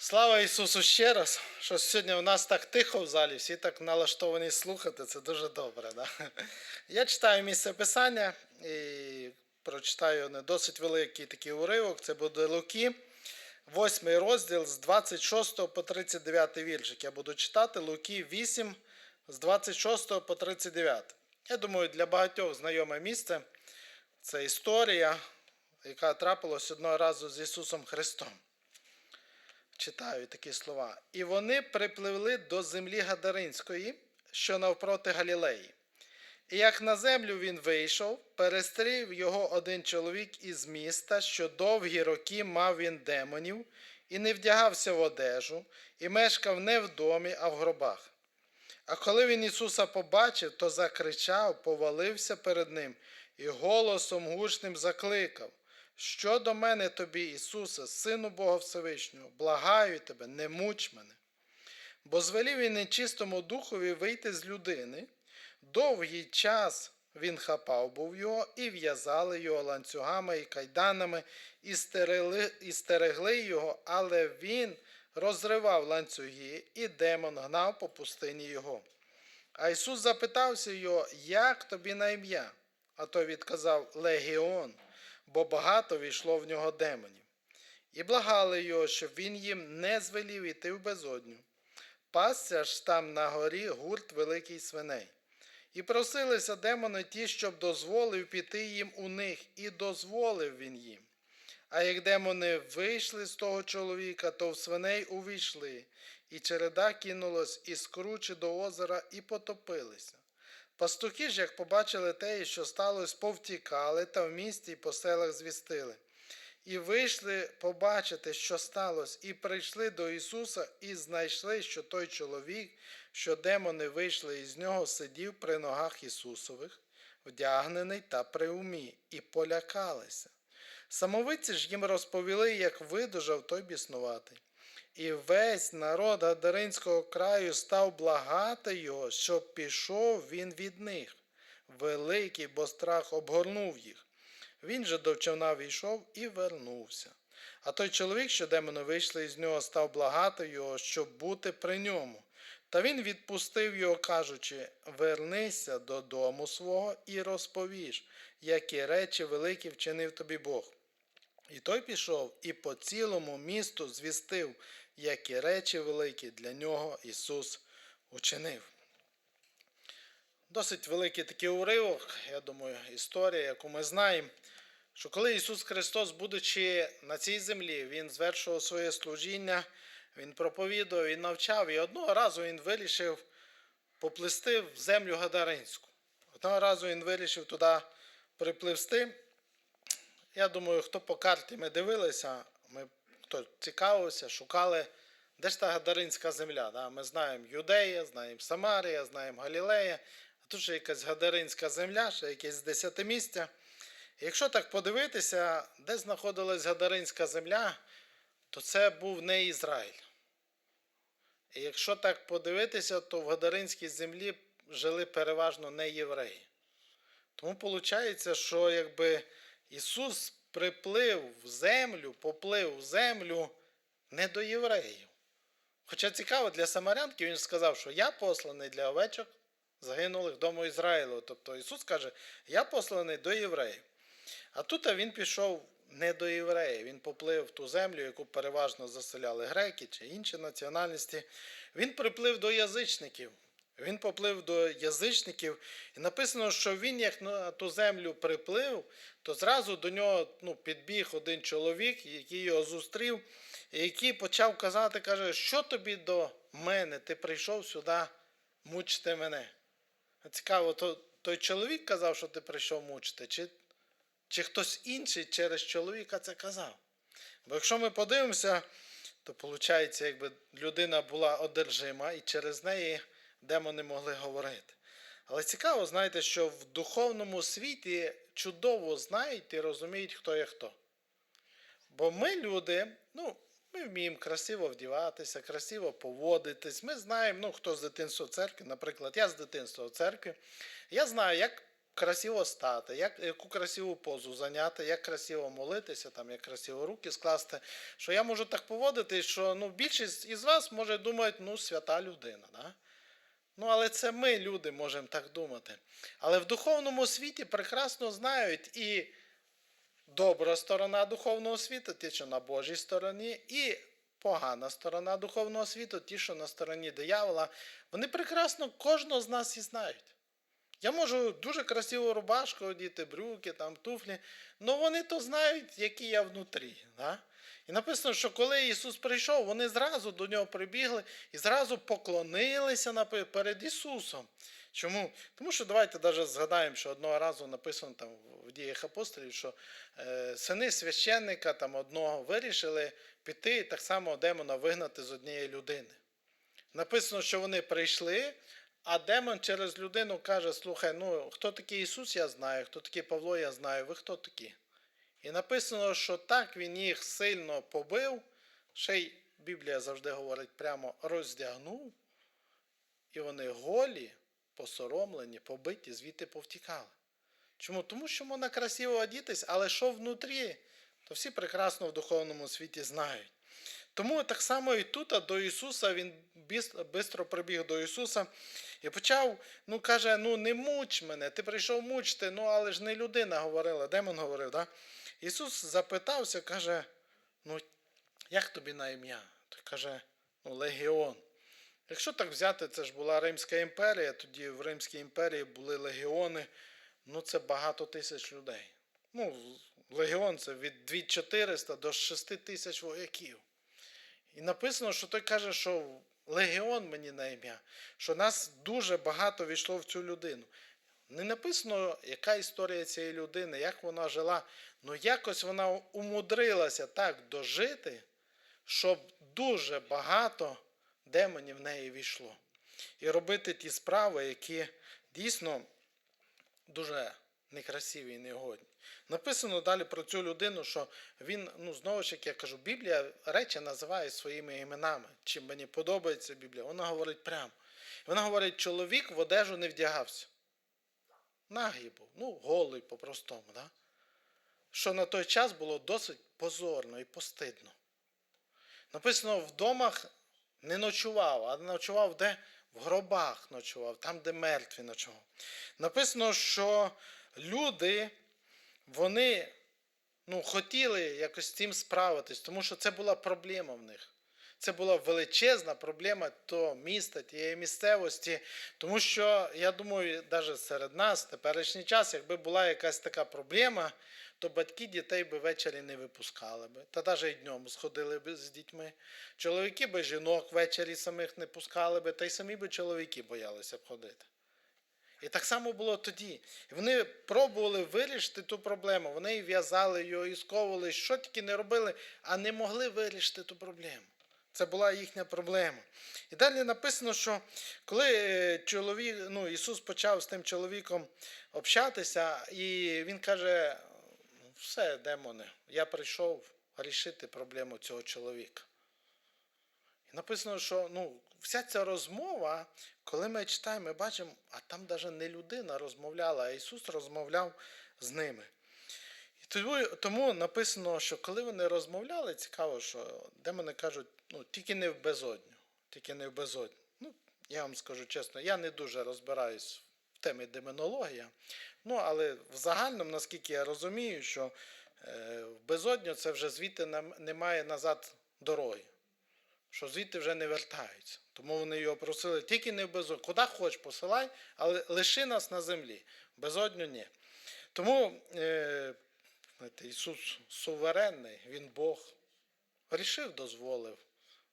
Слава Ісусу ще раз, що сьогодні у нас так тихо в залі, всі так налаштовані слухати, це дуже добре. Да? Я читаю місце писання і прочитаю не досить великий такий уривок, це буде Луки, 8 розділ з 26 по 39 віршик. Я буду читати Луки 8 з 26 по 39. Я думаю, для багатьох знайоме місце це історія, яка трапилась одного разу з Ісусом Христом. Читаю такі слова. І вони припливли до землі Гадаринської, що навпроти Галілеї. І як на землю він вийшов, перестрів його один чоловік із міста, що довгі роки мав він демонів, і не вдягався в одежу, і мешкав не в домі, а в гробах. А коли він Ісуса побачив, то закричав, повалився перед ним і голосом гучним закликав. Що до мене тобі, Ісусе, Сину Бога Всевишнього, благаю тебе, не муч мене. Бо звелів він нечистому духові вийти з людини, довгий час він хапав був його, і в'язали його ланцюгами і кайданами, і стерегли, і стерегли його, але він розривав ланцюги, і демон гнав по пустині його. А Ісус запитався його, як тобі на ім'я? А той відказав Легіон, бо багато війшло в нього демонів. І благали його, щоб він їм не звелів іти в безодню. Пасся ж там на горі гурт великий свиней. І просилися демони ті, щоб дозволив піти їм у них, і дозволив він їм. А як демони вийшли з того чоловіка, то в свиней увійшли, і череда кинулась із кручі до озера і потопилися. Пастухи ж, як побачили те, що сталося, повтікали та в місті й по селах звістили. І вийшли побачити, що сталося, і прийшли до Ісуса, і знайшли, що той чоловік, що демони вийшли із нього, сидів при ногах Ісусових, вдягнений та при умі, і полякалися. Самовиці ж їм розповіли, як видужав той біснуватий. І весь народ Гадаринського краю став благати його, щоб пішов він від них. Великий, бо страх обгорнув їх. Він же до човна війшов і вернувся. А той чоловік, що демони вийшли із нього, став благати його, щоб бути при ньому. Та він відпустив його, кажучи: Вернися додому свого і розповіш, які речі великі вчинив тобі Бог. І той пішов і по цілому місту звістив, які речі великі для нього Ісус учинив. Досить великий такий уривок, я думаю, історія, яку ми знаємо, що коли Ісус Христос, будучи на цій землі, Він звершував своє служіння, Він проповідував, Він навчав, і одного разу Він вирішив поплисти в землю Гадаринську. Одного разу Він вирішив туди припливсти. Я думаю, хто по карті ми дивилися, ми хто цікавився, шукали, де ж та Гадаринська земля. Да? Ми знаємо Юдея, знаємо Самарія, знаємо Галілея, а тут ще якась Гадаринська земля, ще якесь десятимістя. Якщо так подивитися, де знаходилась Гадаринська земля, то це був не Ізраїль. І якщо так подивитися, то в Гадаринській землі жили переважно не євреї. Тому виходить, що якби Ісус приплив в землю, поплив в землю не до євреїв. Хоча цікаво, для самарянки він сказав, що я посланий для овечок, загинулих дому Ізраїлу. Тобто Ісус каже, я посланий до євреїв. А тут він пішов не до євреїв, він поплив в ту землю, яку переважно заселяли греки чи інші національності. Він приплив до язичників. Він поплив до язичників, і написано, що він, як на ту землю приплив, то зразу до нього ну, підбіг один чоловік, який його зустрів, і який почав казати, каже, що тобі до мене? Ти прийшов сюди мучити мене. Цікаво, то той чоловік казав, що ти прийшов мучити, чи, чи хтось інший через чоловіка це казав? Бо якщо ми подивимося, то виходить, якби людина була одержима і через неї демони могли говорити. Але цікаво, знаєте, що в духовному світі чудово знають і розуміють, хто є хто. Бо ми, люди, ну, ми вміємо красиво вдіватися, красиво поводитись. Ми знаємо, ну, хто з дитинства в церкві, наприклад, я з дитинства в церкві. Я знаю, як красиво стати, як, яку красиву позу зайняти, як красиво молитися, там, як красиво руки скласти. Що я можу так поводити, що ну, більшість із вас може думати, ну, свята людина. Да? Ну, але це ми, люди, можемо так думати. Але в духовному світі прекрасно знають і добра сторона духовного світу, ті, що на Божій стороні, і погана сторона духовного світу, ті, що на стороні диявола. Вони прекрасно кожного з нас і знають. Я можу дуже красиву рубашку одіти, брюки, там, туфлі, але вони то знають, які я внутрі. Да? І написано, що коли Ісус прийшов, вони зразу до нього прибігли і зразу поклонилися перед Ісусом. Чому? Тому що давайте навіть згадаємо, що одного разу написано там в діях апостолів, що е, сини священника там одного вирішили піти і так само демона вигнати з однієї людини. Написано, що вони прийшли, а демон через людину каже: Слухай, ну хто такий Ісус, я знаю, хто такий Павло, я знаю, ви хто такі? І написано, що так він їх сильно побив, ще й Біблія завжди говорить прямо роздягнув, і вони голі, посоромлені, побиті, звідти повтікали. Чому? Тому що можна красиво одітись, але що внутрі, то всі прекрасно в духовному світі знають. Тому так само і тут до Ісуса він швидко прибіг до Ісуса і почав, ну каже, ну не муч мене, ти прийшов мучити, ну але ж не людина говорила, демон говорив. Да? Ісус запитався, каже, ну як тобі на ім'я? Той каже, ну Легіон. Якщо так взяти, це ж була Римська імперія, тоді в Римській імперії були легіони, ну це багато тисяч людей. Ну, легіон це від 2400 до 6 тисяч вояків. І написано, що той каже, що легіон мені на ім'я, що нас дуже багато війшло в цю людину. Не написано, яка історія цієї людини, як вона жила, але якось вона умудрилася так дожити, щоб дуже багато демонів в неї війшло. І робити ті справи, які дійсно дуже некрасиві і негодні. Написано далі про цю людину, що він, ну знову ж як я кажу, Біблія речі називає своїми іменами. Чим мені подобається Біблія, вона говорить прямо. Вона говорить, чоловік в одежу не вдягався. Нагий був, ну, голий по-простому. Да? Що на той час було досить позорно і постидно. Написано, в домах не ночував, а ночував де? В гробах ночував, там, де мертві ночував. Написано, що люди, вони ну, хотіли якось з цим справитись, тому що це була проблема в них. Це була величезна проблема того міста, тієї місцевості. Тому що, я думаю, навіть серед нас, в теперішній час, якби була якась така проблема, то батьки дітей би ввечері не випускали би. Та навіть і днем сходили би з дітьми. Чоловіки би жінок ввечері самих не пускали би, та й самі би чоловіки боялися б ходити. І так само було тоді. Вони пробували вирішити ту проблему. Вони в'язали його, і сковували, що тільки не робили, а не могли вирішити ту проблему. Це була їхня проблема. І далі написано, що коли е, чоловік, ну, Ісус почав з тим чоловіком общатися, і він каже: «Ну, все, демони, я прийшов рішити проблему цього чоловіка. І написано, що ну, вся ця розмова, коли ми читаємо, ми бачимо, а там навіть не людина розмовляла, а Ісус розмовляв з ними. Тому, написано, що коли вони розмовляли, цікаво, що демони кажуть, ну, тільки не в безодню, тільки не в безодню. Ну, я вам скажу чесно, я не дуже розбираюсь в темі демонологія. Ну, але в загальному, наскільки я розумію, що е, в безодню це вже звідти немає назад дороги що звідти вже не вертаються. Тому вони його просили тільки не в безодню. Куди хоч посилай, але лиши нас на землі. Безодню ні. Тому е, знаєте, Ісус суверенний, Він Бог. Рішив, дозволив.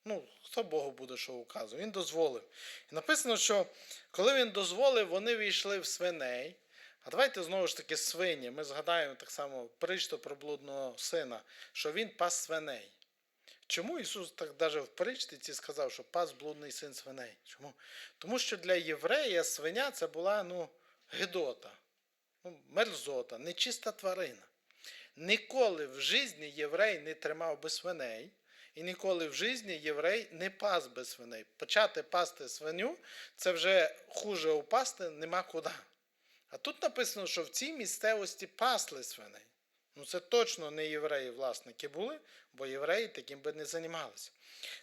Ну, хто Богу буде що указувати? Він дозволив. І написано, що коли він дозволив, вони війшли в свиней. А давайте знову ж таки свині. Ми згадаємо так само притчу про блудного сина, що він пас свиней. Чому Ісус так навіть в притчці сказав, що пас блудний син свиней? Чому? Тому що для єврея свиня це була ну, гидота, ну, мерзота, нечиста тварина. Ніколи в житті єврей не тримав би свиней, і ніколи в житті єврей не пас би свиней. Почати пасти свиню це вже хуже упасти нема куди. А тут написано, що в цій місцевості пасли свиней. Ну це точно не євреї власники були, бо євреї таким би не займалися.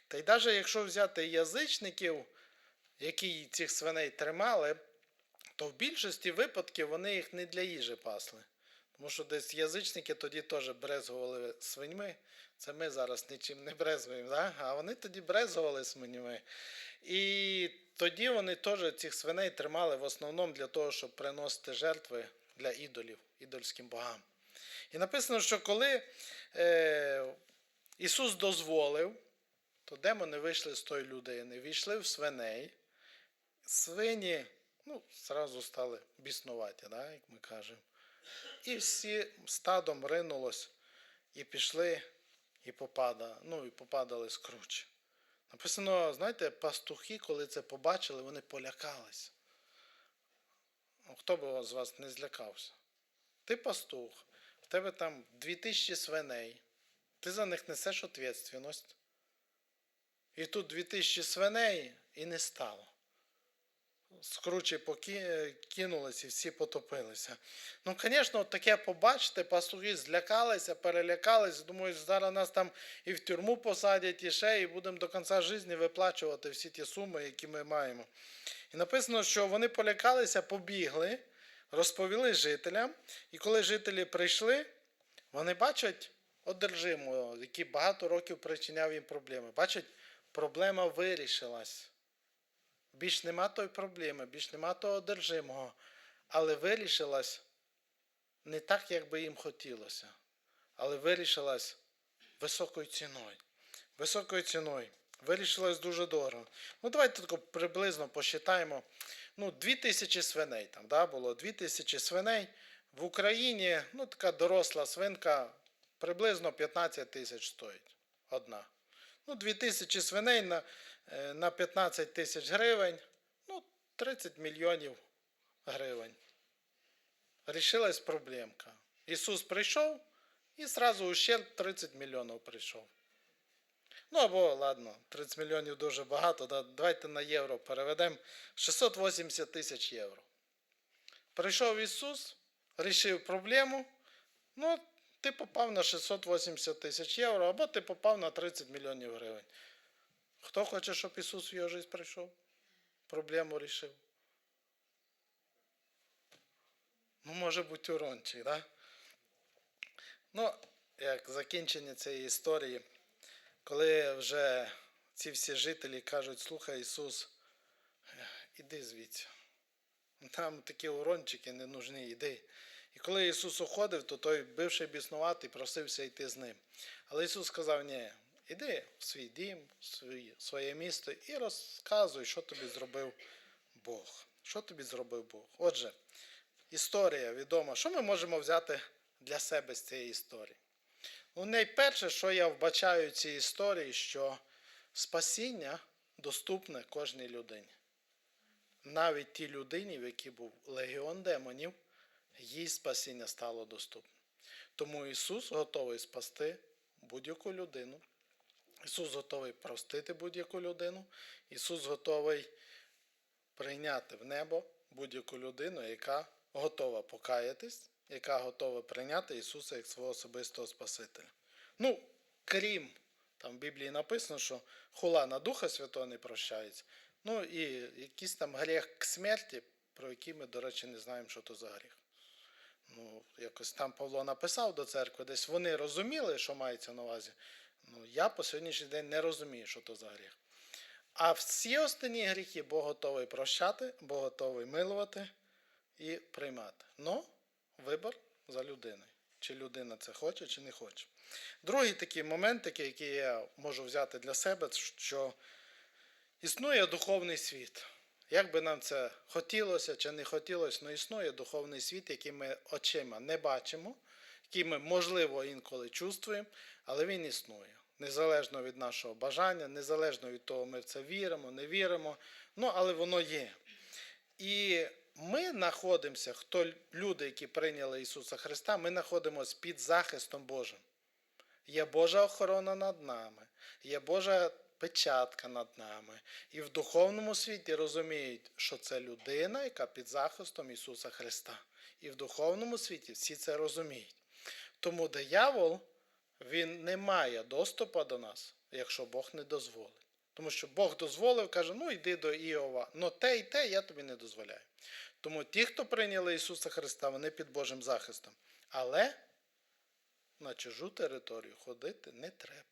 Та й навіть якщо взяти язичників, які цих свиней тримали, то в більшості випадків вони їх не для їжі пасли. Тому що десь язичники тоді теж брезгували свиньми. Це ми зараз нічим не брезгуємо, да? а вони тоді брезгували свиньми. І тоді вони теж цих свиней тримали в основному для того, щоб приносити жертви для ідолів, ідольським богам. І написано, що коли е, Ісус дозволив, то демони вийшли з тої людини, війшли в свиней. Свині ну, зразу стали біснувати, да, як ми кажемо. І всі стадом ринулось і пішли, і попадали, ну, і попадали з кручі. Написано, знаєте, пастухи, коли це побачили, вони полякалися. Ну, Хто б з вас не злякався? Ти пастух, тебе там 2000 свиней, ти за них несеш відповідальність. І тут 2000 свиней і не стало. З кручі покинулись і всі потопилися. Ну, звісно, таке побачите, пастухи злякалися, перелякалися, думають, зараз нас там і в тюрму посадять, і ще, і будемо до кінця життя виплачувати всі ті суми, які ми маємо. І написано, що вони полякалися, побігли, розповіли жителям, і коли жителі прийшли, вони бачать одержимого, який багато років причиняв їм проблеми. Бачать, проблема вирішилась. Більш нема тої проблеми, більш нема того одержимого, але вирішилась не так, як би їм хотілося, але вирішилась високою ціною. Високою ціною. Вирішилось дуже дорого. Ну, давайте тако приблизно посчитаємо. Ну, 2000 свиней там, да, було 2000 свиней. В Україні ну, така доросла свинка приблизно 15 тисяч стоїть. Одна. Ну, 2000 свиней на, е, на 15 тисяч гривень. Ну, 30 мільйонів гривень. Рішилась проблемка. Ісус прийшов і зразу ущерб 30 мільйонів прийшов. Ну або ладно, 30 мільйонів дуже багато. Да, давайте на євро переведемо 680 тисяч євро. Прийшов Ісус, рішив проблему. Ну, ти попав на 680 тисяч євро, або ти попав на 30 мільйонів гривень. Хто хоче, щоб Ісус в його життя прийшов? Проблему рішив. Ну, може бути урончик, да? Ну, як закінчення цієї історії, коли вже ці всі жителі кажуть, слухай Ісус, іди звідси. Там такі урончики не нужні, іди. І коли Ісус уходив, то той бивший біснуватий просився йти з ним. Але Ісус сказав, ні, іди в свій дім, в своє місто і розказуй, що тобі зробив Бог. Що тобі зробив Бог? Отже, історія відома. Що ми можемо взяти для себе з цієї історії? Ну, найперше, що я вбачаю в цій історії, що спасіння доступне кожній людині. Навіть тій людині, в якій був легіон демонів, їй спасіння стало доступним. Тому Ісус готовий спасти будь-яку людину. Ісус готовий простити будь-яку людину. Ісус готовий прийняти в небо будь-яку людину, яка готова покаятись, яка готова прийняти Ісуса як свого особистого Спасителя. Ну, крім, там в Біблії написано, що хула на Духа Святого не прощається. Ну і якийсь там гріх к смерті, про який ми, до речі, не знаємо, що то за гріх. Ну, якось там Павло написав до церкви, десь вони розуміли, що мається на увазі. Ну, я по сьогоднішній день не розумію, що то за гріх. А всі останні гріхи Бог готовий прощати, Бог готовий милувати і приймати. Ну, вибір за людиною. Чи людина це хоче, чи не хоче. Другий такий момент, який я можу взяти для себе, що існує духовний світ. Як би нам це хотілося чи не хотілося, але існує духовний світ, який ми очима не бачимо, який ми, можливо, інколи чувствуємо, але він існує. Незалежно від нашого бажання, незалежно від того, ми в це віримо, не віримо, ну, але воно є. І ми знаходимося, хто люди, які прийняли Ісуса Христа, ми знаходимося під захистом Божим. Є Божа охорона над нами, є Божа печатка над нами. І в духовному світі розуміють, що це людина, яка під захистом Ісуса Христа. І в духовному світі всі це розуміють. Тому диявол, він не має доступу до нас, якщо Бог не дозволить. Тому що Бог дозволив, каже, ну йди до Іова, но те і те я тобі не дозволяю. Тому ті, хто прийняли Ісуса Христа, вони під Божим захистом. Але на чужу територію ходити не треба.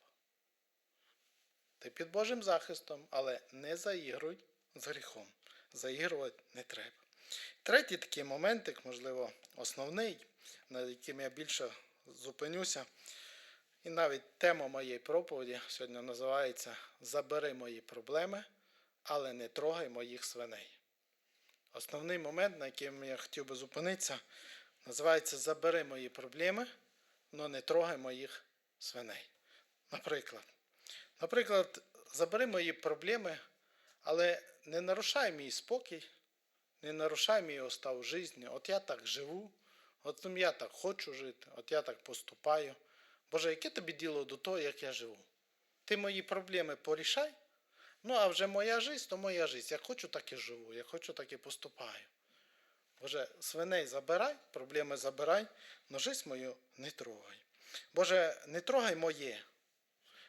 Ти під Божим захистом, але не заігруй з гріхом. Заігрувати не треба. Третій такий моментик, можливо, основний, над яким я більше зупинюся. І навіть тема моєї проповіді сьогодні називається Забери мої проблеми, але не трогай моїх свиней. Основний момент, на яким я хотів би зупинитися, називається Забери мої проблеми, але не трогай моїх свиней. Наприклад, наприклад, забери мої проблеми, але не нарушай мій спокій, не нарушай мій устав житті. От я так живу, от я так хочу жити, от я так поступаю. Боже, яке тобі діло до того, як я живу? Ти мої проблеми порішай, ну а вже моя життя, то моя життя. Як хочу, так і живу, як хочу, так і поступаю. Боже, свиней забирай, проблеми забирай, но жизнь мою не трогай. Боже, не трогай моє.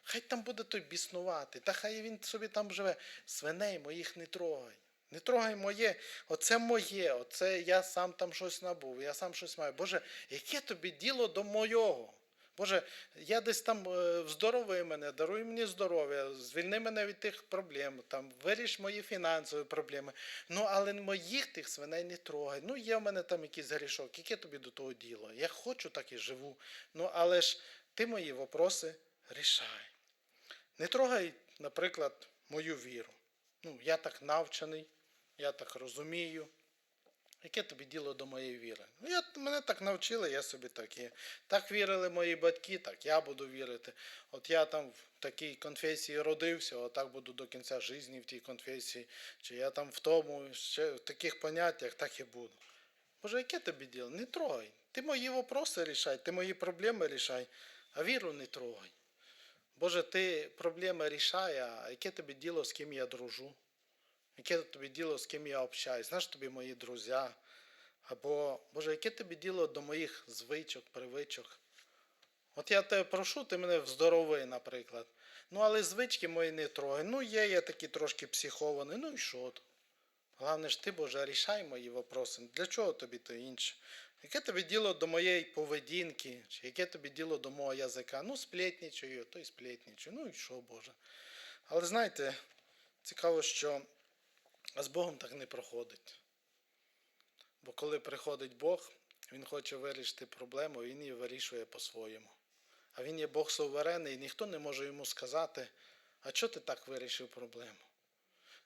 Хай там буде той біснувати, та хай він собі там живе. Свиней моїх не трогай. Не трогай моє, оце моє, оце я сам там щось набув, я сам щось маю. Боже, яке тобі діло до мойого? Боже, я десь там е, здоровий мене, даруй мені здоров'я, звільни мене від тих проблем, там, виріш мої фінансові проблеми. Ну, але моїх тих свиней не трогай. Ну, є в мене там якийсь грішок, яке тобі до того діло? Я хочу, так і живу. Ну, але ж ти мої вопроси рішай. Не трогай, наприклад, мою віру. Ну, я так навчений, я так розумію. Яке тобі діло до моєї віри? Ну, я, мене так навчили, я собі так є. Так вірили мої батьки, так я буду вірити. От я там в такій конфесії родився, отак буду до кінця житті в тій конфесії. Чи я там в тому, ще в таких поняттях, так і буду. Боже, яке тобі діло? Не трогай. Ти мої вопроси рішай, ти мої проблеми рішай, а віру не трогай. Боже, ти проблеми рішай, а яке тобі діло, з ким я дружу? Яке тобі діло, з ким я общаюсь? Знаєш тобі мої друзі? Або, Боже, яке тобі діло до моїх звичок, привичок? От я тебе прошу, ти мене вздорови, наприклад. Ну, але звички мої не трогай. Ну, є я такий трошки психований, ну і що? Головне ж ти, Боже, рішай мої вопроси. Для чого тобі то інше? Яке тобі діло до моєї поведінки? Чи яке тобі діло до мого язика? Ну, сплетнічаю, то й сплетнічаю. Ну і що, Боже? Але знаєте, цікаво, що з Богом так не проходить. Бо коли приходить Бог, Він хоче вирішити проблему, Він її вирішує по-своєму. А Він є Бог суверенний, і ніхто не може йому сказати, а чого ти так вирішив проблему?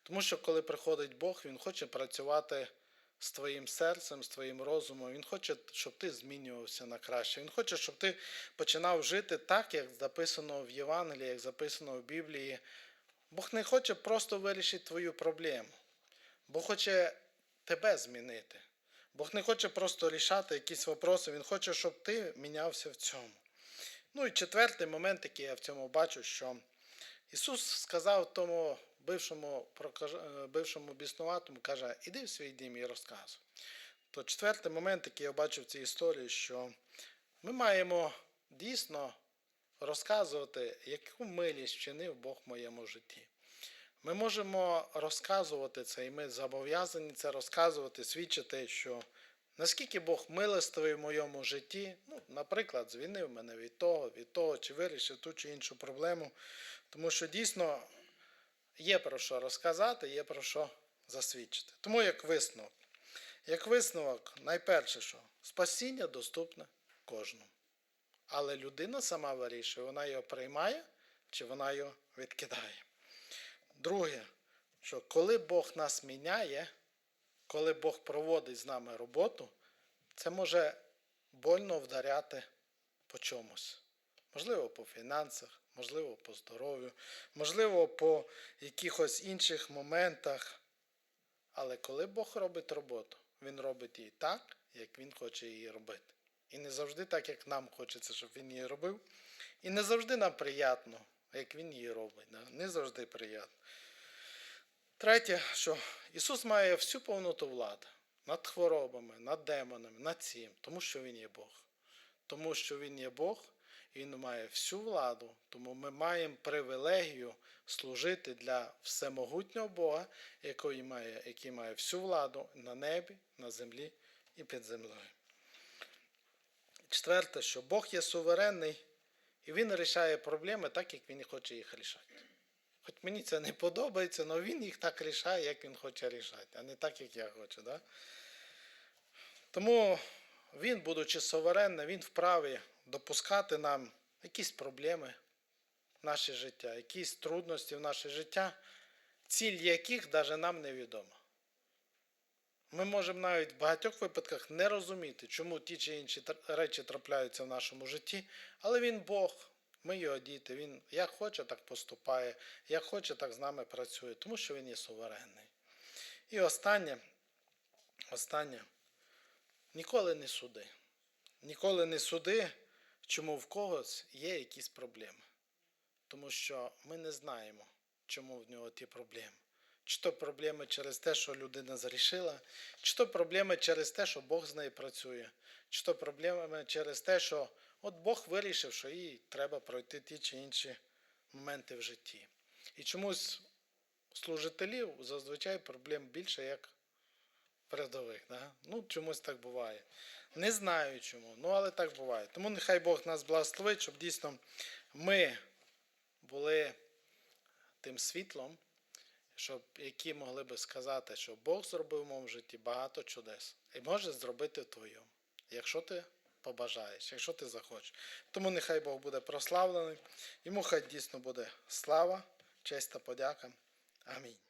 Тому що коли приходить Бог, Він хоче працювати з твоїм серцем, з твоїм розумом. Він хоче, щоб ти змінювався на краще. Він хоче, щоб ти починав жити так, як записано в Євангелії, як записано в Біблії. Бог не хоче просто вирішити твою проблему. Бог хоче тебе змінити. Бог не хоче просто рішати якісь вопроси, Він хоче, щоб ти мінявся в цьому. Ну і четвертий момент, який я в цьому бачу, що Ісус сказав тому бившому, е, бившому біснуватому, каже, іди в свій дім і розказуй. То четвертий момент, який я бачу в цій історії, що ми маємо дійсно розказувати, яку милість вчинив Бог в моєму житті. Ми можемо розказувати це, і ми зобов'язані це розказувати, свідчити, що наскільки Бог милостивий в моєму житті, ну, наприклад, звільнив мене від того, від того, чи вирішив ту чи іншу проблему. Тому що дійсно є про що розказати, є про що засвідчити. Тому як висновок. Як висновок, найперше, що спасіння доступне кожному. Але людина сама вирішує, вона його приймає чи вона його відкидає. Друге, що коли Бог нас міняє, коли Бог проводить з нами роботу, це може больно вдаряти по чомусь. Можливо, по фінансах, можливо, по здоров'ю, можливо, по якихось інших моментах. Але коли Бог робить роботу, Він робить її так, як Він хоче її робити. І не завжди так, як нам хочеться, щоб він її робив. І не завжди нам приємно, як Він її робить. Да? Не завжди приємно. Третє, що Ісус має всю повноту влади над хворобами, над демонами, над цим, тому що Він є Бог. Тому що Він є Бог, і Він має всю владу, тому ми маємо привілегію служити для всемогутнього Бога, який має, який має всю владу на небі, на землі і під землею. Четверте, що Бог є суверенний, і Він вирішує проблеми так, як Він хоче їх рішати. Хоч мені це не подобається, але він їх так рішає, як він хоче рішати, а не так, як я хочу. Да? Тому він, будучи суверенним, він вправі допускати нам якісь проблеми в наше життя, якісь трудності в наше життя, ціль яких навіть нам невідома. Ми можемо навіть в багатьох випадках не розуміти, чому ті чи інші речі трапляються в нашому житті, але він Бог, ми його діти, він як хоче, так поступає, як хоче, так з нами працює, тому що він є суверенний. І останнє, останнє, ніколи не суди. Ніколи не суди, чому в когось є якісь проблеми. Тому що ми не знаємо, чому в нього ті проблеми. Чи то проблеми через те, що людина зрішила, чи то проблеми через те, що Бог з нею працює, чи то проблеми через те, що от Бог вирішив, що їй треба пройти ті чи інші моменти в житті. І чомусь служителів зазвичай проблем більше, як передових. Да? Ну, чомусь так буває. Не знаю чому, ну але так буває. Тому нехай Бог нас благословить, щоб дійсно ми були тим світлом, щоб які могли би сказати, що Бог зробив в моєму житті багато чудес і може зробити в твоєму, якщо ти побажаєш, якщо ти захочеш. Тому нехай Бог буде прославлений, йому хай дійсно буде слава, честь та подяка. Амінь.